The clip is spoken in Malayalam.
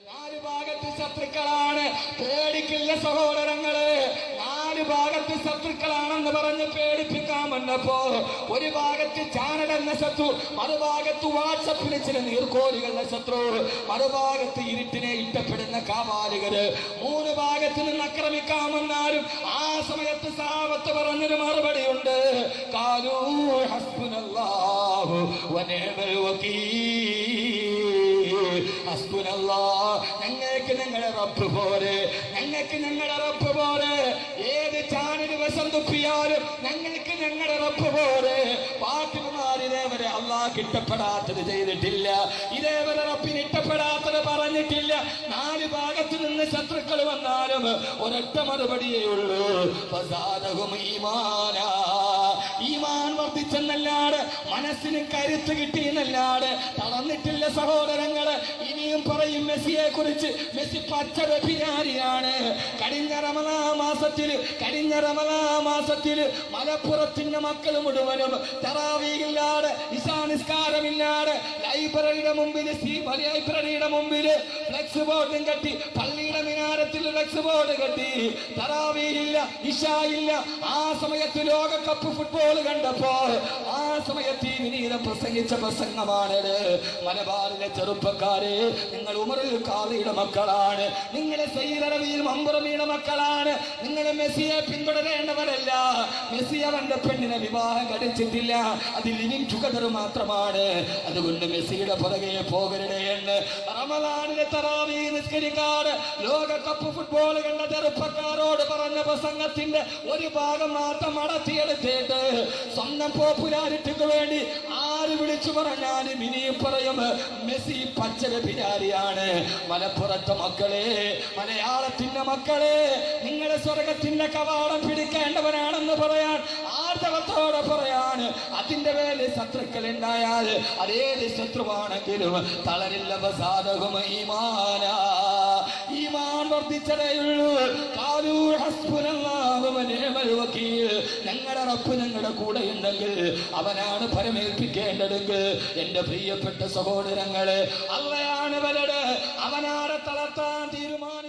നാല് ഭാഗത്ത് ശത്രുക്കളാണ്. പേടിക്കില്ല സഹോദരങ്ങൾ. നാല് ഭാഗത്ത് ശത്രുക്കളാണെന്ന് പറഞ്ഞ് പേടിപ്പിക്കാൻ വന്നപ്പോ ഒരു ഭാഗത്ത് ചാനൽ എന്ന ശത്രു മറുഭാഗത്ത് വാട്സപ്പിന് ചില നീർക്കോലുകളുടെ ശത്രു മറുഭാഗത്ത് ഇരുട്ടിനെ ഇഷ്ടപ്പെടുന്ന കാവാലികര് മൂന്ന് ഭാഗത്ത് നിന്ന് ആക്രമിക്കാൻ വന്നാലും ആ സമയത്ത് സാവത്ത് പറഞ്ഞൊരു മറുപടിയുണ്ട്. കാലൂ ഹസ്ബുനല്ലാഹു വനേമൽ വകീൽ ഞങ്ങൾക്ക് ഞങ്ങളെ റബ്ബ് പോലെ ഞങ്ങൾക്ക് ഞങ്ങളെ റബ്ബ് പോലെ ഏത് ചാനൽ വശം തുപ്പിയാലും ഞങ്ങൾക്ക് ഞങ്ങളുടെ റബ്ബ് പോലെ പാട്ടിമാർ ഇതേവരെ അള്ളാഹ് കിട്ടപ്പെടാത്തത് ചെയ്തിട്ടില്ല. ഇതേവരെ റബ്ബിന് ഇഷ്ടപ്പെടാത്തത് പറഞ്ഞിട്ടില്ല. നാല് ഭാഗത്ത് നിന്ന് ശത്രുക്കൾ വന്നാലും ഒരൊറ്റ മറുപടിയേ ഉള്ളൂ. ഈമാനാ. വർദ്ധിച്ചെന്നല്ലാട് മനസ്സിന് കരുത്ത് കിട്ടിയെന്നല്ലാട് തളർന്നിട്ടില്ല സഹോദരങ്ങൾ. ഇനിയും പറയും മെസ്സിയെ കുറിച്ച് മെസ്സി പച്ച വ്യഭിചാരിയാണ്. കഴിഞ്ഞ റമലാ മാസത്തിൽ കഴിഞ്ഞ റമലാ മാസത്തിൽ മലപ്പുറത്തിന്റെ മക്കൾ മുഴുവനും തറാവിയില്ലാട് നിസാനിസ്കാരമില്ലാട് ലൈബ്രറിയുടെ മുമ്പിൽ ലൈബ്രറിയുടെ മുമ്പിൽ ഫ്ലെക്സ് ബോർഡും കെട്ടി പള്ളിയുടെ മിനാരത്തിൽ ഫ്ലെക്സ് കെട്ടി. തറാവിയില്ല ഇഷായില്ല ആ സമയത്ത് ലോകകപ്പ് ഫുട്ബോൾ കണ്ടപ്പോ ആ സമയത്ത് ഈ വിനീതം പ്രസംഗിച്ച പ്രസംഗമാണത്. മലബാറിലെ ചെറുപ്പക്കാരെ നിങ്ങൾ ഉമറിൽ കാളിയുടെ മക്കളാണ്. നിങ്ങളെ സൈലറവിയിൽ മമ്പുറമിയുടെ മക്കളാണ്. നിങ്ങൾ മെസ്സിയെ പിന്തുടരേണ്ടവരല്ല. മെസ്സി അവന്റെ പെണ്ണിനെ വിവാഹം കഴിച്ചിട്ടില്ല. അതിൽ ഇനി ടുഗദർ മാത്രമാണ്. അതുകൊണ്ട് മെസ്സിയുടെ പുറകെ പോകരുതേ എന്ന് റമലാനിലെ തറാവി നിസ്കരിക്കാറ് ലോകകപ്പ് ഫുട്ബോൾ കണ്ട ചെറുപ്പക്കാരോട് പറഞ്ഞ പ്രസംഗത്തിന്റെ ഒരു ഭാഗം മാത്രം അടത്തിയെടുത്തിട്ട് സ്വന്തം പോപ്പുലാരിറ്റിക്ക് വേണ്ടി ആര് വിളിച്ചു പറഞ്ഞാലും ഇനിയും പറയും മെസ്സി പച്ചര മലപ്പുറത്തെ മക്കളെ മലയാളത്തിന്റെ മക്കളെ നിങ്ങളെ സ്വർഗത്തിന്റെ കവാടം പിടിക്കേണ്ടവനാണെന്ന് പറയാൻ ആർജവത്തോടെ പറയാണ്. അതിന്റെ പേരിൽ ശത്രുക്കൾ ഉണ്ടായാൽ അതേത് ശത്രുവാണെങ്കിലും തളരില്ല പ്രസാദകുമാനാ ഈമാൻ വർദ്ധിച്ചതേയുള്ളൂ. ഞങ്ങളുടെ റബ്ബ് ഞങ്ങളുടെ കൂടെ ഉണ്ടെങ്കിൽ അവനാണ് പരമേൽപ്പിക്കേണ്ടതെങ്കിൽ എന്റെ പ്രിയപ്പെട്ട സഹോദരങ്ങളെ അവയാണ് വലട് അവനാണ് തളർത്താൻ തീരുമാനം